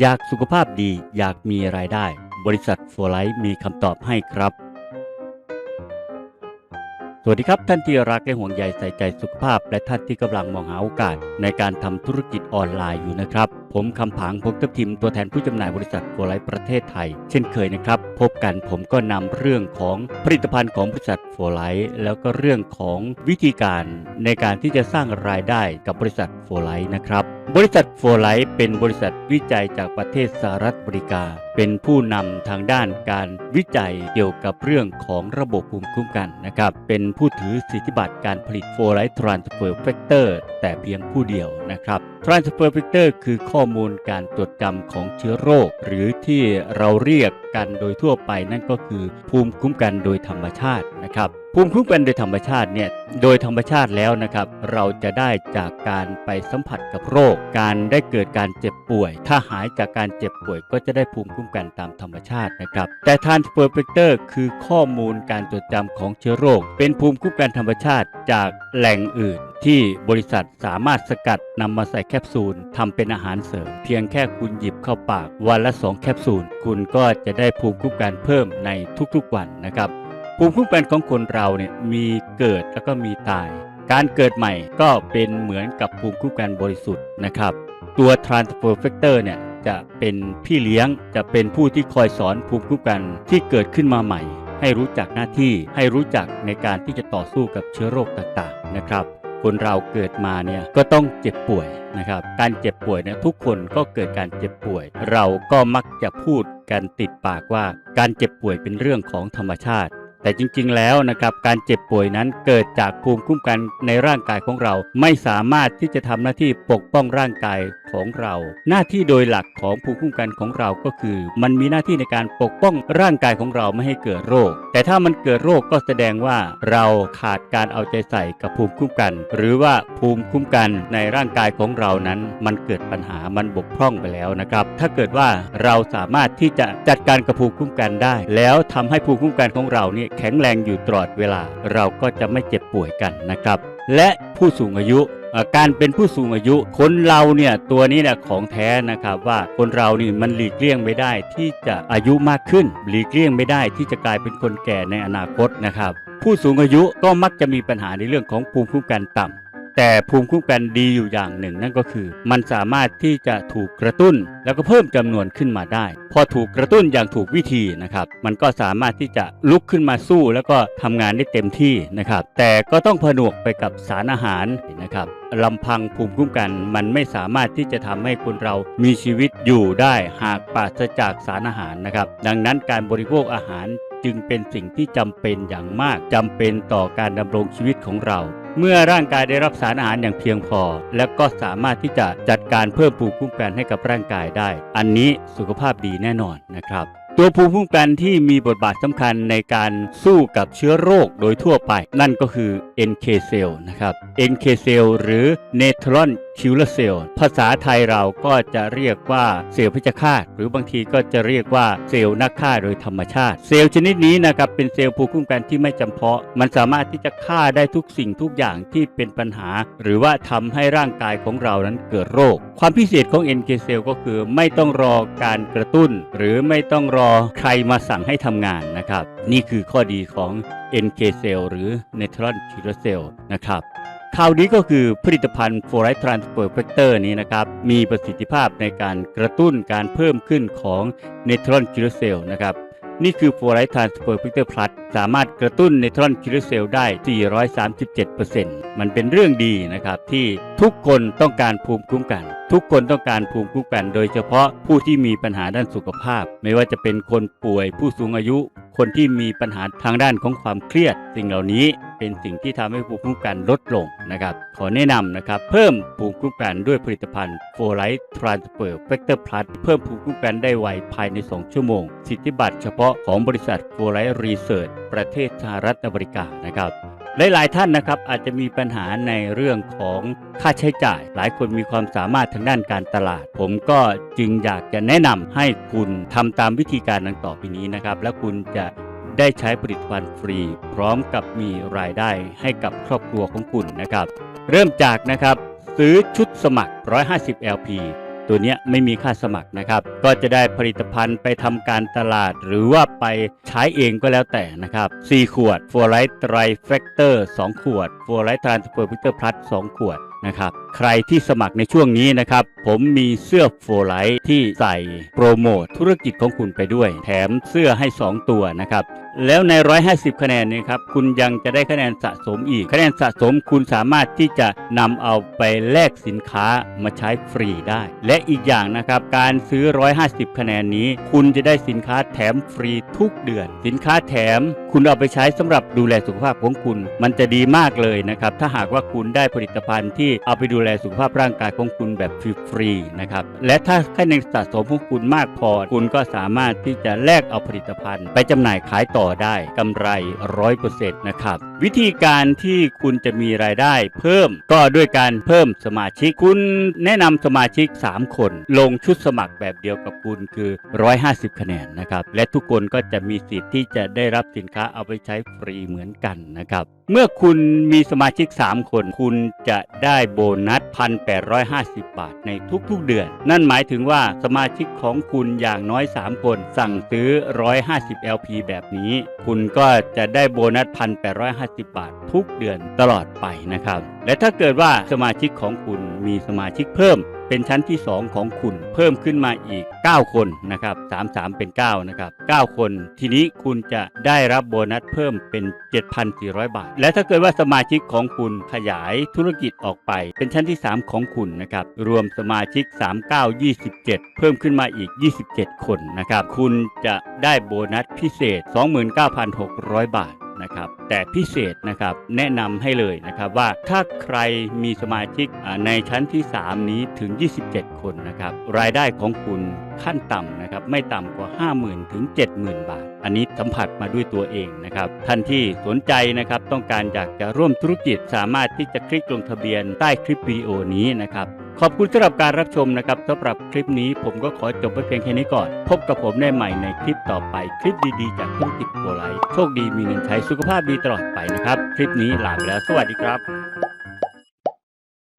อยากสุขภาพดีอยากมีรายได้ บริษัทโฟไลท์มีคำตอบให้ครับ สวัสดีครับท่านที่รักและห่วงใยใส่ใจสุขภาพ และท่านที่กำลังมองหาโอกาสในการทำธุรกิจออนไลน์อยู่นะครับ ผมคำผางพงทัพทิมตัวแทนผู้จำหน่ายบริษัทโฟไลท์ประเทศไทย เช่นเคยนะครับ พบกันผมก็นำเรื่องของผลิตภัณฑ์ของบริษัทโฟไลท์แล้วก็เรื่องของวิธีการในการที่จะสร้างรายได้กับบริษัทโฟไลท์นะครับ บริษัทโฟไลท์เป็นบริษัทวิจัยจากประเทศสหรัฐอเมริกา เป็นผู้นำทางด้านการวิจัยเกี่ยวกับเรื่องของระบบภูมิคุ้มกันนะครับ เป็นผู้ถือสิทธิบัตรการผลิตโฟไลท์ทรานสเฟอร์แฟกเตอร์แต่เพียงผู้เดียวนะครับ Transfer Factor คือข้อมูลการตรวจจำของเชื้อโรค หรือที่เราเรียกกันโดยทั่วไปนั่นก็คือภูมิคุ้มกันโดยธรรมชาตินะครับภูมิคุ้มกันโดยธรรมชาติเนี่ย โดยธรรมชาติแล้วนะครับ เราจะได้จากการไปสัมผัสกับโรค การได้เกิดการเจ็บป่วย ถ้าหายจากการเจ็บป่วย ก็จะได้ภูมิคุ้มกันตามธรรมชาตินะครับ แต่ Transfer Factor คือข้อมูลการจดจำของเชื้อโรค เป็นภูมิคุ้มกันธรรมชาติจากแหล่งอื่น ที่บริษัทสามารถสกัดนำมาใส่แคปซูลทำเป็นอาหารเสริม เพียงแค่คุณหยิบเข้าปากวันละ 2 แคปซูล คุณก็จะได้ภูมิคุ้มกันเพิ่มในทุกๆวันนะครับ ภูมิคุ้มกันของคนเราเนี่ยมีเกิดแล้วก็มีตาย การเกิดใหม่ก็เป็นเหมือนกับภูมิคุ้มกันบริสุทธิ์นะครับตัว transfer factor เนี่ยจะเป็นพี่เลี้ยงจะเป็นผู้ที่คอยสอนภูมิคุ้มกันที่เกิดขึ้นมาใหม่ ให้รู้จักหน้าที่ให้รู้จักในการที่จะต่อสู้กับเชื้อโรคต่างๆนะครับ คนเราเกิดมาเนี่ยก็ต้องเจ็บป่วยนะครับ การเจ็บป่วยเนี่ยทุกคนก็เกิดการเจ็บป่วย เราก็มักจะพูดกันติดปากว่า การเจ็บป่วยเป็นเรื่องของธรรมชาติ แต่จริงๆแล้วนะครับการเจ็บป่วยนั้นเกิดจากภูมิคุ้มกันในร่างกายของเรา ไม่สามารถที่จะทำหน้าที่ปกป้องร่างกาย ของเรา หน้าที่โดยหลักของภูมิคุ้มกันของเราก็คือ มันมีหน้าที่ในการปกป้องร่างกายของเราไม่ให้เกิดโรค แต่ถ้ามันเกิดโรคก็แสดงว่าเราขาดการเอาใจใส่กับภูมิคุ้มกัน หรือว่าภูมิคุ้มกันในร่างกายของเรานั้น มันเกิดปัญหามันบกพร่องไปแล้วนะครับ ถ้าเกิดว่าเราสามารถที่จะจัดการกับภูมิคุ้มกันได้ แล้วทำให้ภูมิคุ้มกันของเราเนี่ยแข็งแรงอยู่ตลอดเวลา เราก็จะไม่เจ็บป่วยกันนะครับ และผู้สูงอายุ การเป็นผู้สูงอายุ คนเราเนี่ยตัวนี้แหละของแท้นะครับว่าคนเรานี่มันหลีกเลี่ยงไม่ได้ที่จะอายุมากขึ้น หลีกเลี่ยงไม่ได้ที่จะกลายเป็นคนแก่ในอนาคตนะครับผู้สูงอายุก็มักจะมีปัญหาในเรื่องของภูมิคุ้มกันต่ำ แต่ภูมิคุ้มกันดีอยู่อย่างหนึ่ง นั่นก็คือ มันสามารถที่จะถูกกระตุ้น แล้วก็เพิ่มจำนวนขึ้นมาได้ พอถูกกระตุ้นอย่างถูกวิธีนะครับ มันก็สามารถที่จะลุกขึ้นมาสู้ แล้วก็ทำงานได้เต็มที่นะครับ แต่ก็ต้องผนวกไปกับสารอาหารนะครับลำพังภูมิคุ้มกันมันไม่สามารถที่จะทำให้คนเรามีชีวิตอยู่ได้หากปราศจากสารอาหารนะครับ ดังนั้นการบริโภคอาหารจึงเป็นสิ่งที่จำเป็นอย่างมากจำเป็นต่อการดำรงชีวิตของเรา เมื่อร่างกายได้รับสารอาหารอย่างเพียงพอ และก็สามารถที่จะจัดการเพิ่มภูมิคุ้มกันให้กับร่างกายได้ อันนี้สุขภาพดีแน่นอนนะครับ ตัวภูมิคุ้มกันที่มีบทบาทสำคัญในการสู้กับเชื้อโรคโดยทั่วไป นั่นก็คือ NK cell นะครับ NK cell หรือ Neutron Killer Cell ภาษาไทยเราก็จะเรียกว่าเซลล์พิจฆาตหรือบางทีก็จะเรียกว่าเซลล์นักฆ่าโดยธรรมชาติ เซลล์ชนิดนี้นะครับเป็นเซลล์ภูมิคุ้มกันที่ไม่จำเพาะ มันสามารถที่จะฆ่าได้ทุกสิ่งทุกอย่างที่เป็นปัญหา หรือว่าทำให้ร่างกายของเรานั้นเกิดโรค ความพิเศษของ NK cell ก็คือไม่ต้องรอการกระตุ้น หรือไม่ต้องรอใครมาสั่งให้ทำงานนะครับ นี่คือข้อดีของ NK cell หรือ Neutron Killer Cell นะครับ คราวนี้ก็คือผลิตภัณฑ์โฟลูไรท์ทรานสเปอร์แฟกเตอร์นี้นะครับ มีประสิทธิภาพในการกระตุ้นการเพิ่มขึ้นของเนตรอนคิลเซลนะครับ นี่คือโฟลูไรท์ทรานสเปอร์แฟกเตอร์พลัสสามารถกระตุ้นเนตรอนคิลเซลได้ 437% มันเป็นเรื่องดีนะครับที่ทุกคนต้องการภูมิคุ้มกัน ทุกคนต้องการภูมิคุ้มกัน โดยเฉพาะผู้ที่มีปัญหาด้านสุขภาพ ไม่ว่าจะเป็นคนป่วยผู้สูงอายุ คนที่มีปัญหาทางด้านของความเครียด สิ่งเหล่านี้เป็นสิ่งที่ทำให้ภูมิคุ้มกันลดลงนะครับ ขอแนะนำนะครับ เพิ่มภูมิคุ้มกันด้วยผลิตภัณฑ์ f o r i t Transfer Factor Plus เพิ่มภูมิคุ้มกันได้ไวภายใน 2 ชั่วโมง สิทธิบัตรเฉพาะของบริษัท f o r i t Research ประเทศสหรัฐอเมริกานะครับ หลายๆท่านนะครับอาจจะมีปัญหาในเรื่องของค่าใช้จ่าย หลายคนมีความสามารถทางด้านการตลาด ผมก็จึงอยากจะแนะนำให้คุณทำตามวิธีการดังต่อไปนี้นะครับ แล้วคุณจะได้ใช้ผลิตภัณฑ์ฟรี พร้อมกับมีรายได้ให้กับครอบครัวของคุณนะครับ เริ่มจากนะครับ ซื้อชุดสมัคร 150 LP ตัวนี้ไม่มีค่าสมัครนะครับ ก็จะได้ผลิตภัณฑ์ไปทำการตลาด หรือว่าไปใช้เองก็แล้วแต่นะครับ 4 ขวดฟัวไรต์ไตรแฟกเตอร์2ขวดฟัวไรต์ทรานสเฟอร์พิเตอร์พลัส2ขวดนะครับใครที่สมัครในช่วงนี้นะครับ ผมมีเสื้อโฟไลท์ที่ใส่โปรโมทธุรกิจของคุณไปด้วย แถมเสื้อให้ 2 ตัวนะครับ แล้วใน 150 คะแนนนี้ครับ คุณยังจะได้คะแนนสะสมอีก คะแนนสะสมคุณสามารถที่จะนำเอาไปแลกสินค้ามาใช้ฟรีได้ และอีกอย่างนะครับ การซื้อ 150 คะแนนนี้ คุณจะได้สินค้าแถมฟรีทุกเดือน สินค้าแถม คุณเอาไปใช้สำหรับดูแลสุขภาพของคุณ มันจะดีมากเลยนะครับ ถ้าหากว่าคุณได้ผลิตภัณฑ์ที่เอาไปดูแลสุขภาพร่างกายของคุณแบบฟรีๆนะครับ และถ้าคะแนนสะสมของคุณมากพอ คุณก็สามารถที่จะแลกเอาผลิตภัณฑ์ ไปจำหน่ายขายต่อได้กำไร100%นต์นะครับ วิธีการที่คุณจะมีรายได้เพิ่มก็ด้วยการเพิ่มสมาชิก คุณแนะนำสมาชิก 3 คน ลงชุดสมัครแบบเดียวกับคุณคือ 150 คะแนนนะครับ และทุกคนก็จะมีสิทธิ์ที่จะได้รับสินค้าเอาไปใช้ฟรีเหมือนกันนะครับ เมื่อคุณมีสมาชิก 3 คน คุณจะได้โบนัสัด 1,850 บาทในทุกๆเดือน นั่นหมายถึงว่าสมาชิกของคุณอย่างน้อย 3 คน สั่งซื้อ 150 LP แบบนี้ คุณก็จะได้โบนัส 1,850 บาททุกเดือนตลอดไปนะครับ และถ้าเกิดว่าสมาชิกของคุณมีสมาชิกเพิ่ม เป็นชั้นที่ 2 ของคุณ เพิ่มขึ้นมาอีก 9 คนนะครับ3 3 เป็น 9 นะครับ 9 คน ทีนี้คุณจะได้รับโบนัสเพิ่มเป็น 7,400 บาท และถ้าเกิดว่าสมาชิกของคุณขยายธุรกิจออกไป เป็นชั้นที่ 3 ของคุณนะครับ รวมสมาชิก 39 27 เพิ่มขึ้นมาอีก 27 คนนะครับ คุณจะได้โบนัสพิเศษ 29,600 บาท นะครับ แต่พิเศษนะครับแนะนำให้เลยนะครับว่าถ้าใครมีสมาชิกในชั้นที่ 3 นี้ถึง 27 คนนะครับรายได้ของคุณขั้นต่ำนะครับไม่ต่ำกว่า 50,000 ถึง 70,000 บาท อันนี้สัมผัสมาด้วยตัวเองนะครับท่านที่สนใจนะครับต้องการอยากจะร่วมธุรกิจสามารถที่จะคลิกลงทะเบียนใต้คลิปวิดีโอนี้นะครับ ขอบคุณสำหรับการรับชมนะครับสำหรับคลิปนี้ผมก็ขอจบไว้เพียงแค่นี้ก่อน พบกับผมได้ใหม่ในคลิปต่อไปคลิปดีๆ จากช่องติดโกไลท์โชคดีมีเงินใช้สุขภาพดีตลอดไปนะครับ คลิปนี้ลาไปแล้วสวัสดีครับ